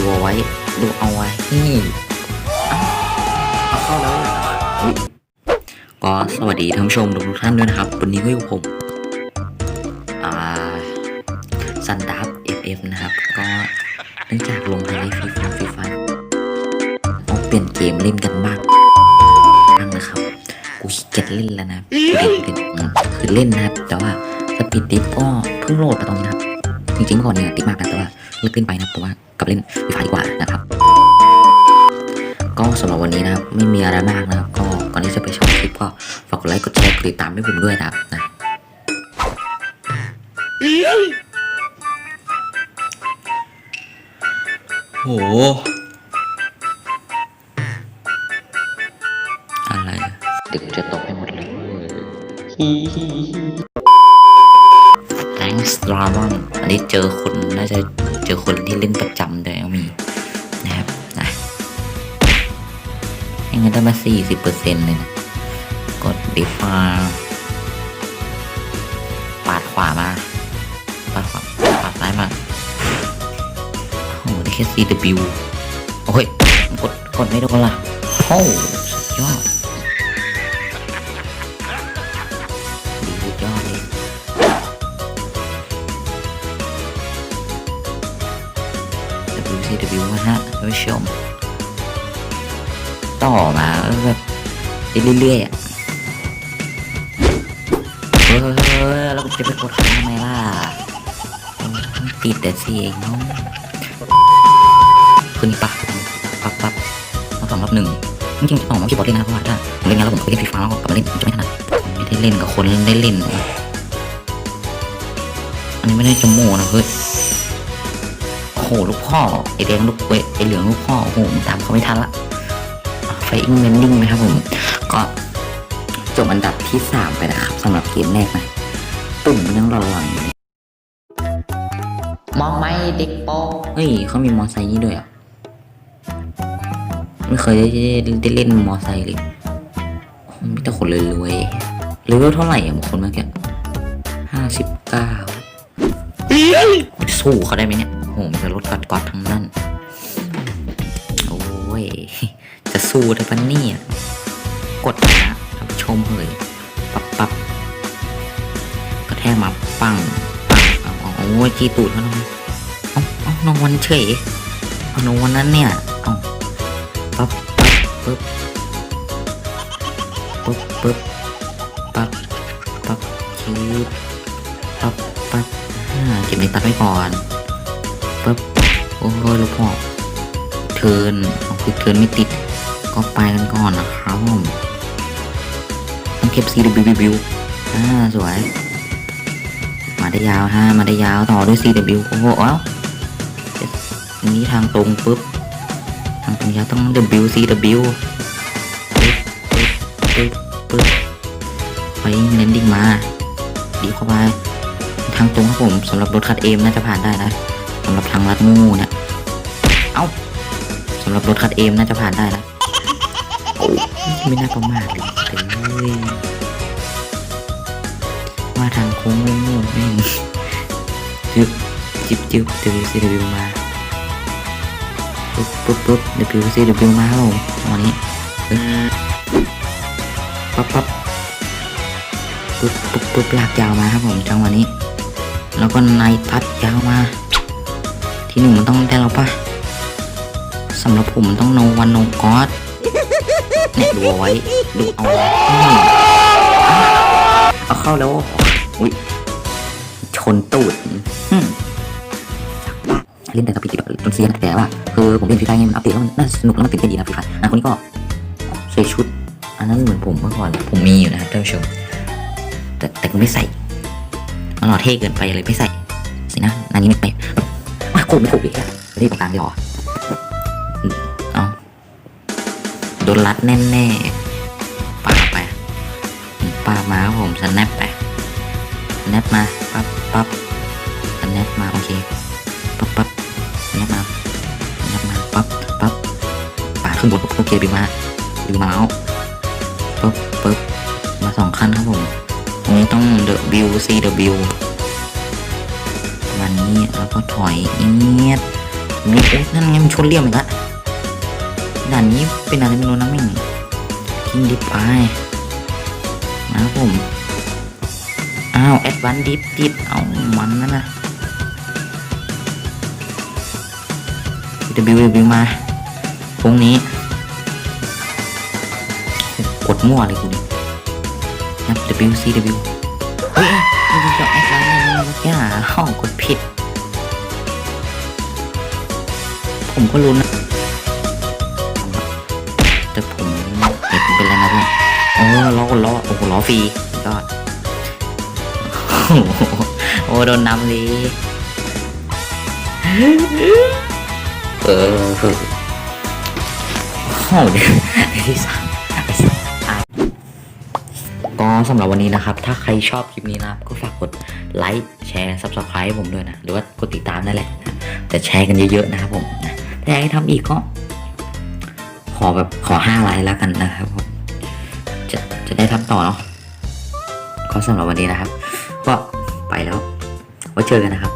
ดูเอาไว้ ดูเอาไว้นี่เอาเข้าแล้วก็สวัสดีท่านผู้ชมทุกท่านด้วยนะครับ วันนี้ก็อยู่ผมอ่าซันดับเอฟเอฟนะครับ ก็เนื่องจากลงไฮไลท์ฟรีไฟฟรีไฟต้องเปลี่ยนเกมเล่นกันบ้างบ้างนะครับ กูขี้เกียจเล่นแล้วนะเล่นเล่นคือเล่นนะครับ แต่ว่าสปีดดิฟก็เพิ่งโหลดมาตอนนี้นะครับจริงๆเมื่อก่อนเนี่ยติดมากนะแต่ว่าเลิกเล่นไปนะเพราะว่า กับเล่นฟรีไฟดีกว่านะครับก็สำหรับวันนี้นะครับไม่มีอะไรมากนะครับก็ก่อนที่จะไปชมคลิปก็ฝากกดไลค์กดแชร์กดติดตามให้ผมด้วยนะครับนะโหอะไรอะดึกจะตกให้หมดเลยฮีฮีฮี thanks Dragon อันนี้เจอคนน่าจะ อคนที่เล่นประจำเลยมีนะครับนะให้เงินได้มา 40%เลยนะ กดดิฟาปาดขวามา ปาดขวา ปาดซ้ายมา โอ้ได้แค่ CW โอ้ย กด กดไม่โดนละโอ้สุดยอด WCW นะฮะท่านผู้ชม ต่อมาแบบเรื่อยๆอะเฮ้ยแล้วจะไปกดค้างทำไมล่ะเออติดแต่เสียงเนาะขึ้นปักปักปักรอบสองรอบหนึ่งจริงๆต้องมาคีย์บอร์ดเล่นนะเพราะว่าถ้าผมเล่นงานแล้วผมไปเล่นฟรีไฟแล้วกลับมาเล่นจะไม่ถนัดไม่ได้เล่นกับคนได้เล่นอันนี้ไม่ได้จมูกนะเฮ้ย หลูกพ่อไอแดงลูกเวยไอเหลืองลูกพ่อโอ้โหผมตามเขาไม่ทันละไฟอิงเมนดิ้งนะครับผมก็จบอันดับที่สามไปนะครับสำหรับเกมแรกนะตุ่มมันยังรอหลังอยู่เลยมองไหมเด็กโปเฮ้ยเขามีมอไซค์นี่ด้วยอะไม่เคยได้ได้เล่นมอไซค์เลยโอ้โหมีแต่คนเลยรวยๆเลเวลเท่าไหร่อะบางคนเมื่อกี้ห้าสิบเก้าสู้เขาได้ไหมเนี่ย โอ้โหมีแต่รถกัดกอดทั้งนั้น โอ้ย จะสู้ได้ปะเนี่ย กดนะท่านผู้ชมเฮ้ยปับปับกระแทกมาปังปังเอาโอ้ยจีตูดเขาทำไมเอาเอานองวันเฉยเอานองวันนั้นเนี่ยเอาปับปับปึ๊บปึ๊บปึ๊บปับปับคิดปับปับอ่าเก็บในตัดไว้ก่อน ปึ๊บโอ้ยลูกพ่อเทินเอาคือเทินไม่ติด ก็ไปกันก่อนนะครับผมต้องเก็บซีดบิวบิวอ่าสวย มาได้ยาวฮะมาได้ยาวต่อด้วย CW โอ้โหเอ้าอันนี้ทางตรงปุ๊บทางตรงยาวต้อง W CW ปึ๊บปึ๊บปึ๊บปึ๊บไปเลนดิ้งมา ดีเข้าไปทางตรงครับผมสำหรับรถคัดเอมน่าจะผ่านได้นะ สำหรับทางลัดงูเนี่ยเอ้าสำหรับรถคัดเอมน่าจะผ่านได้นะไม่น่าประมาทเลยเลยว่าทางโค้งงูๆแม่งจึ๊บจิบจิบ WCW มาปุ๊บปุ๊บปุ๊บ WCW มาครับผมวันนี้ปั๊บปั๊บปุ๊บปุ๊บปุ๊บลากยาวมาครับผมจังหวะนี้ แล้วก็ในตัดยาวมา ที่หนึ่งมันต้องได้แล้วปะสำหรับผมมันต้องโนวันโนกอดเนี่ยดูเอาไว้ ดูเอาไว้นี่เอาเข้าแล้ว อุ้ยชนตูดหึ่มเล่นแต่กับปีติดจนเซียนแต่ว่าคือผมเล่นฟรีไฟไงมันอัปเดตแล้วมันน่าสนุกแล้วมันตื่นเต้นดีนะฟรีไฟอะคนนี้ก็ใส่ชุด อันนั้นเหมือนผมเมื่อก่อนผมมีอยู่นะครับท่านผู้ชมแต่แต่ก็ไม่ใส่มันหล่อเท่เกินไปเลยไม่ใส่สินะอันนี้ไม่ ไปว่ไม่ถูกอีกอะรีบตรงกลางดีหรอเอาโดนรัดแน่แน่ๆปาไปปามาครับผมสแนปไปสแนปมาปั๊บปั๊บสแนปมาโอเคปั๊บปั๊บสแนปมาสแนปมาปั๊บปั๊บปาขึ้นบนโอเคบิมาบิวมาเอาปึ๊บปึ๊บมาสองขั้นครับผมตรงนี้ต้อง W C W ประมาณ นี้แล้วก็ถอยเงียดนี่โอ๊ยนั่นไงมันชนเลี่ยมอีกละด่านนี้เป็นอะไรไม่รู้นะแม่งกินดิบไปนะผมอ้าวแอดวานดิฟดิฟเอามันนั่นนะ W W มาพรุ่งนี้ กดมั่วเลยคุณนับ W C W เฮ้ยมันจะแอดไลน์อะไรเมื่อกี้ห้องกดผิด ผมก็รู้นะ แต่ผมเห็นเป็นอะไรนะเพื่อนเออล้อล้อโอ้โหล้อฟรียอดโอ้โดนน้ำเลยเออโอ้โหเดี๋ยที่สามไอ้สามอะก็สำหรับวันนี้นะครับ ถ้าใครชอบคลิปนี้นะก็ฝากกดไลค์แชร์ subscribe ผมด้วยนะ หรือว่ากดติดตามนั่นแหละนะแต่แชร์กันเยอะๆนะครับผม ถ้าอยากให้ทำอีกก็ ขอแบบขอห้าไลค์แล้วกันนะครับผมจะจะได้ทำต่อเนาะก็สำหรับวันนี้นะครับ ก็ไปแล้วไว้เจอกันนะครับ